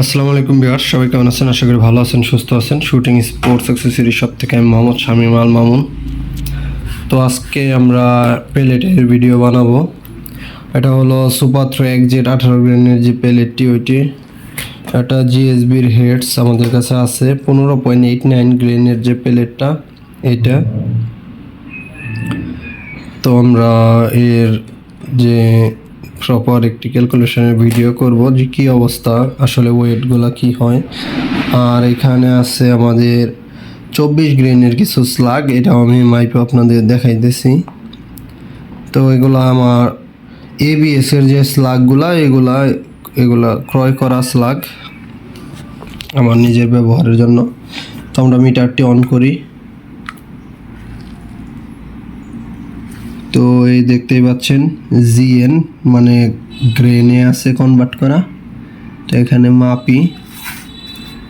আসসালামু আলাইকুম বিহার সবাই কেমন আছেন? আশা করি ভালো আছেন, সুস্থ আছেন। শুটিং স্পোর্টস অ্যাক্সেসরি সব থেকে আমি মোহাম্মদ শামীম আল মামুন। তো আজকে আমরা প্লেটের ভিডিও বানাবো। এটা হলো সুপার ট্র্যাক জেট আঠারো গ্রেনের যে প্লেটটি ওইটি। এটা জিএসবির হেডস আমাদের কাছে আছে। পনেরো পয়েন্ট এইট নাইন গ্রেনের যে প্লেটটা এইটা। তো আমরা এর যে প্রপার একটি ক্যালকুলেশনের ভিডিও করব যে কী অবস্থা, আসলে ওয়েটগুলো কি হয়। আর এখানে আছে আমাদের চব্বিশ গ্রেনের কিছু স্লাগ এটা আমি মাইপে আপনাদের দেখাইতেছি। তো এগুলো আমার এবিএস এর যে স্লাগগুলা এগুলা এগুলা ক্রয় করা স্লাগ আমার নিজের ব্যবহারের জন্য। তো আমরা মিটারটি অন করি। তো এই দেখতেই পাচ্ছেন জিএন মানে গ্রেনে আছে কনভার্ট করা। তো এখানে মাপি,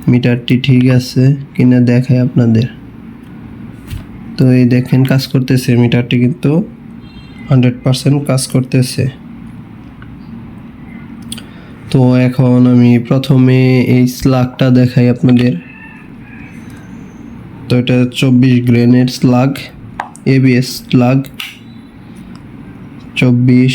মিটারটি ঠিক আছে কিনা দেখাই আপনাদের। তো এই দেখেন কাজ করতেছে, মিটারটি কিন্তু হান্ড্রেড পারসেন্ট কাজ করতেছে। তো এখন আমি প্রথমে এই স্লাগটা দেখাই আপনাদের। তো এটা চব্বিশ গ্রেনের স্লাগ এবিএস স্লাগ চব্বিশ।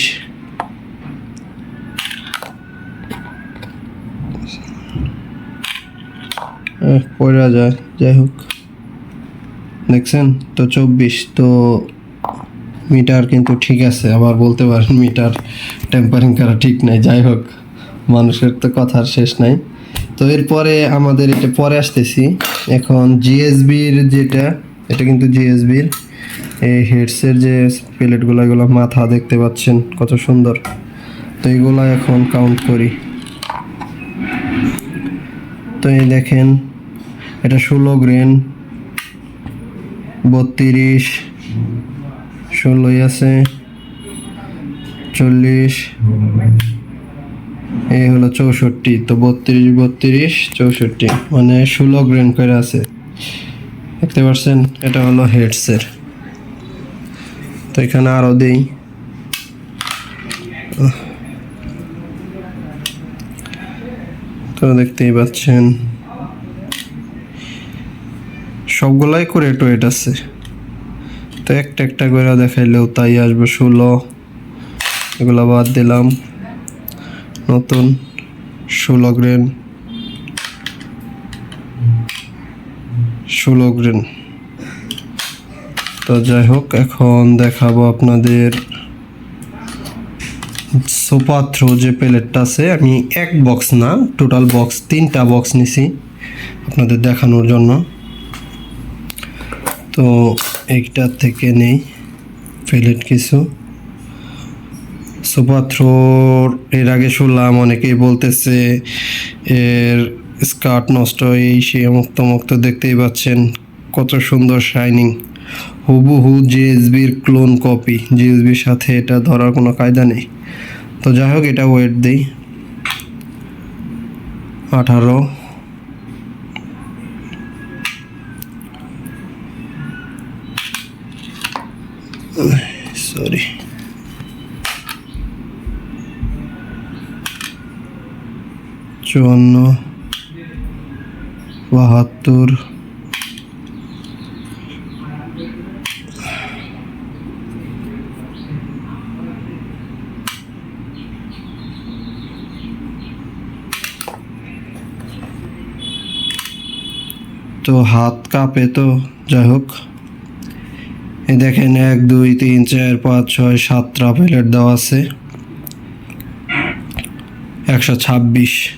পড়া যায়, যাই হোক। দেখছেন? তো চব্বিশ, তো মিটার কিন্তু ঠিক আছে, আবার বলতে পারেন মিটার টেম্পারিং করা ঠিক নাই, যাই হোক। মানুষের তো কথার শেষ নাই। তো এরপরে আমাদের এটা পরে আসতেছি। এখন জিএসবির যেটা, এটা কিন্তু জিএসবির এই হেডসের যে প্লেটগুলো, এগুলো মাথা দেখতে পাচ্ছেন, কত সুন্দর। তো এগুলো এখন কাউন্ট করি। তো এই দেখেন, এটা ষোলো গ্রেন বত্রিশ, ষোলোই আছে, চল্লিশ, এই হলো চৌষট্টি। তো বত্রিশ বত্রিশ, চৌষট্টি মানে ষোলো গ্রেন করে আছে। দেখতে পাচ্ছেন, এটা হলো হেডসের। এখানে আরও দেই। তো দেখতেই পাচ্ছেন। সবগুলাই করে টোয়েট আছে। তো একটা একটা করে দেখাইলেও তাই আসবে ষোলো। এগুলো বাদ দিলাম। নতুন ষোলো গ্রেন ষোলো গ্রেন তো যাই হোক, এখন দেখাবো আপনাদের সোফা থ্রো যে প্লেটটা আছে, আমি এক বক্স না, টোটাল বক্স, তিনটা বক্স নিছি আপনাদের দেখানোর জন্য। তো এইটার থেকে নেই প্লেট কিছু। সোফা থ্রোর এর আগে শুনলাম, অনেকেই বলতেছে এর স্কার্ট নষ্ট, এই সে মুক্ত মুক্ত দেখতেই পাচ্ছেন, কত সুন্দর শাইনিং হুবহু জিএসবির ক্লোন কপি। জিএসবির সাথে এটা ধরার কোনো কায়দা নেই। তো যাই হোক, এটা ওয়েট দিই। আঠারো। সরি চুয়ান্ন। বাহাত্তর। তো হাত কাঁপে তো, যাই হোক। এই দেখেন, এক, দুই, তিন, চার, পাঁচ, ছয় সাতটা প্লেট দেওয়া আছে। একশো ছাব্বিশ।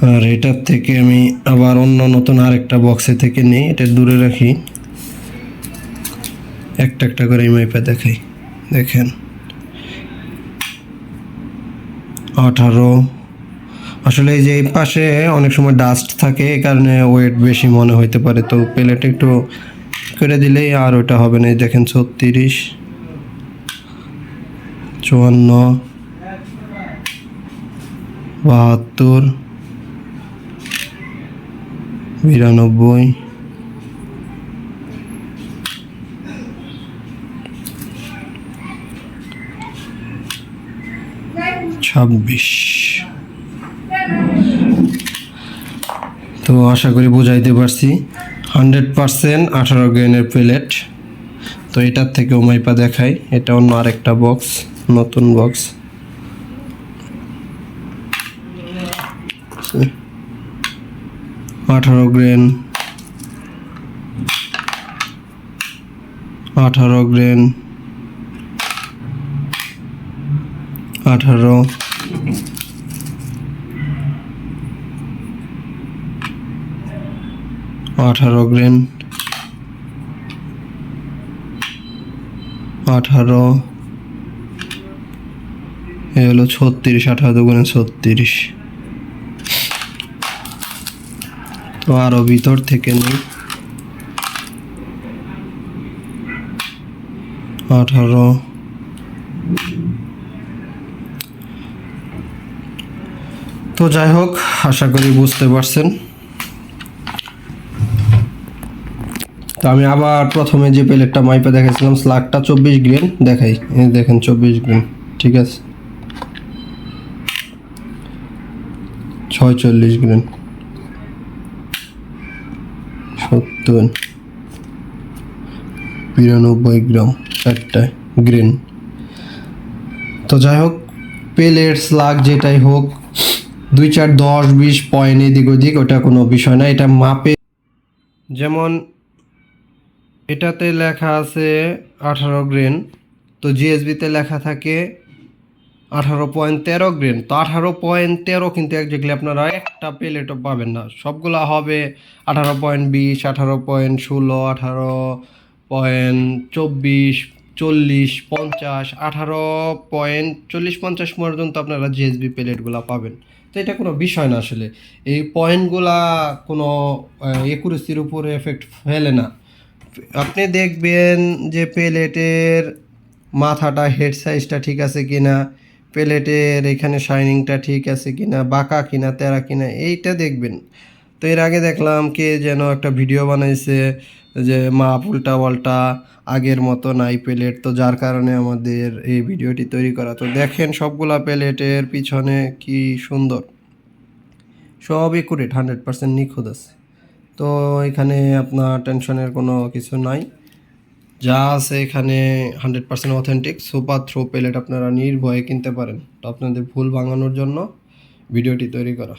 আর এটার থেকে আমি আবার অন্য নতুন আরেকটা বক্সে থেকে নিই, এটা দূরে রাখি। একটা একটা করে মাইপে দেখাই। দেখেন। আঠারো। আসলে এই যে এই পাশে অনেক সময় ডাস্ট থাকে, এই কারণে ওয়েট বেশি মনে হইতে পারে। তো প্লেট একটু করে দিলেই আর ওটা হবে না। দেখেন ছত্রিশ, চুয়ান্ন, বাহাত্তর, বিরানব্বই, ছাব্বিশ। তো আশা করি বুঝাইতে পারছি। হান্ড্রেড পারসেন্ট আঠারো গ্রেনের প্লেট তো এটার থেকে ওমাইপা দেখাই। এটা অন্য আরেকটা বক্স নতুন বক্স আঠারো গ্রেন আঠারো গ্রেন আঠারো। আঠারো গ্রেন। আঠারো। এ হলো ছত্রিশ, আঠারো দুগুণে ছত্রিশ। তো আরও ভিতর থেকে নেই। আঠারো। তো যাই হোক, আশা করি বুঝতে পারছেন। তো আমি আবার প্রথমে যে প্লেটটা মাইপে দেখাইছিলাম, স্লাগটা চব্বিশ গ্রেন দেখাই। দেখেন চব্বিশ গ্রেন ঠিক আছে? ছয়চল্লিশ গ্রেন সত্তর। বিরানব্বই গ্রাম চারটায় গ্রিন তো যাই হোক পেলের স্লাগ যেটাই হোক, দুই চার দশ বিশ পয়েন্ট এদিক ওদিক, ওটা কোনো বিষয় না। এটা মাপে যেমন এটাতে লেখা আছে আঠারো গ্রেন তো জিএসবিতে লেখা থাকে আঠারো পয়েন্ট তেরো গ্রেন তো আঠারো পয়েন্ট তেরো কিন্তু একজাক্টলি আপনারা একটা প্লেটও পাবেন না। সবগুলা হবে আঠারো পয়েন্ট বিশ, আঠারো পয়েন্ট ষোলো, আঠারো পয়েন্ট চব্বিশ, চল্লিশ, পঞ্চাশ, আঠারো পয়েন্ট চল্লিশ, পঞ্চাশ পর্যন্ত আপনারা জিএসবি প্লেটগুলো পাবেন। তো এটা কোনো বিষয় না আসলে। এই পয়েন্টগুলা কোনো একুরেসির উপরে এফেক্ট ফেলে না। আপনি দেখবেন যে প্লেটের মাথাটা হেড সাইজটা ঠিক আছে কি না প্লেটের এখানে শাইনিংটা ঠিক আছে কি না বাঁকা কি কিনা, তেরা কিনা, এইটা দেখবেন। তো এর আগে দেখলাম কে যেন একটা ভিডিও বানাইছে যে মা উল্টা পাল্টা আগের মতো নাই প্লেট তো যার কারণে আমাদের এই ভিডিওটি তৈরি করা। তো দেখেন সবগুলা প্লেটের পিছনে কি সুন্দর। সব একুরেট হান্ড্রেড পার্সেন্ট নিখুঁত আছে। তো এখানে আপনার টেনশনের কোনো কিছু নাই। যা আছে এখানে hundred percent authentic. Super throw plate আপনারা নির্ভয়ে কিনতে পারেন। তো আপনাদের ভুল ভাঙানোর জন্য ভিডিওটি তৈরি করা।